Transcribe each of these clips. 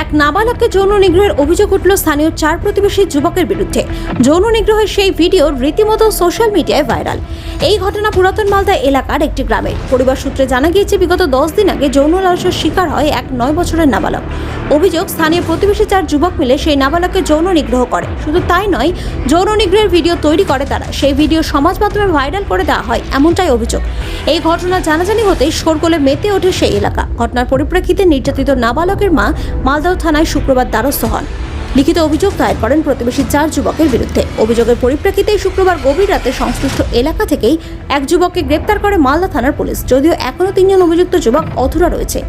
এক নাবালককে যৌন নিগ্রহের অভিযোগ উঠল স্থানীয় চার প্রতিবেশী যুবকের বিরুদ্ধে। যৌন নিগ্রহের সেই ভিডিও রীতিমতো সোশ্যাল মিডিয়ায় ভাইরাল। এই ঘটনা পুরাতন মালদা এলাকার একটি গ্রামের পরিবার সূত্রে জানা গিয়েছে, বিগত দশ দিন আগে যৌন লালসার শিকার হয় এক নয় বছরের নাবালক। অভিযোগ, স্থানীয় প্রতিবেশী চার যুবক মিলে সেই নাবালককে যৌন নিগ্রহ করে। শুধু তাই নয়, যৌন নিগ্রহের ভিডিও তৈরি করে তারা। সেই ভিডিও সমাজ মাধ্যমে ভাইরাল করে দেওয়া হয়, এমনটাই অভিযোগ। এই ঘটনা জানাজানি হতেই শোরগোলে মেতে ওঠে সেই এলাকা। ঘটনার পরিপ্রেক্ষিতে নির্যাতিত নাবালকের মা মালদহ থানায় শুক্রবার দ্বারস্থ হন। লিখিত অভিযোগ দায়ের করেন প্রতিবেশী চার যুবকের বিরুদ্ধে। অভিযোগের পরিপ্রেক্ষিতে শুক্রবার গভীর রাতে সংশ্লিষ্ট এলাকা থেকেই এক যুবককে গ্রেপ্তার করে মালদা থানার পুলিশ। যদিও এখনও তিনজন অভিযুক্ত যুবক অধরা রয়েছে।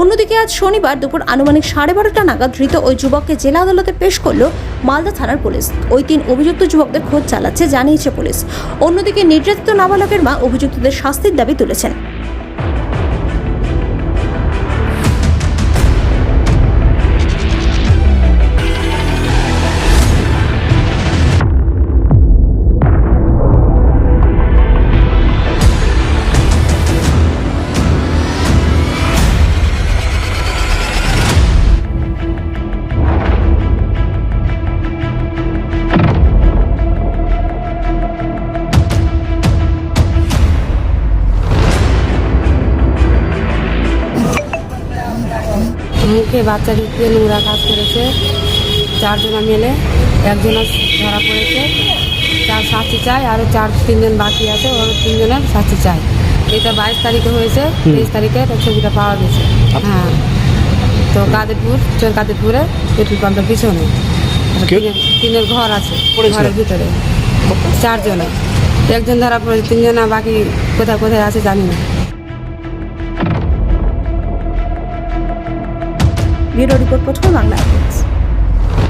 অন্যদিকে আজ শনিবার দুপুর আনুমানিক সাড়ে বারোটা নাগাদ ধৃত ওই যুবককে জেলা আদালতে পেশ করল মালদা থানার পুলিশ। ওই তিন অভিযুক্ত যুবকদের খোঁজ চালাচ্ছে, জানিয়েছে পুলিশ। অন্যদিকে নির্যাতিত নাবালকের মা অভিযুক্তদের শাস্তির দাবি তুলেছেন। মুখে বাচ্চা ঢুকিয়ে নোংরা কাজ করেছে। চারজনা মিলে একজনের ধরা পড়েছে। চার শাস্তি চাই আরও চার তিনজন বাকি আছে ওর তিনজনের শাস্তি চাই এটা বাইশ তারিখে হয়েছে তেইশ তারিখে ছবিটা পাওয়া গেছে। হ্যাঁ। তো কাদেরপুর চোর কাদেরপুরে পেট্রোল পাম্পের পিছনে। কে? তিনের- ঘর আছে? ঘরের ভিতরে। চারজনে একজন ধরা পড়েছে তিনজনা বাকি কোথায় কোথায় আছে জানি না। ব্যুরো রিপোর্ট প্রথম বাংলা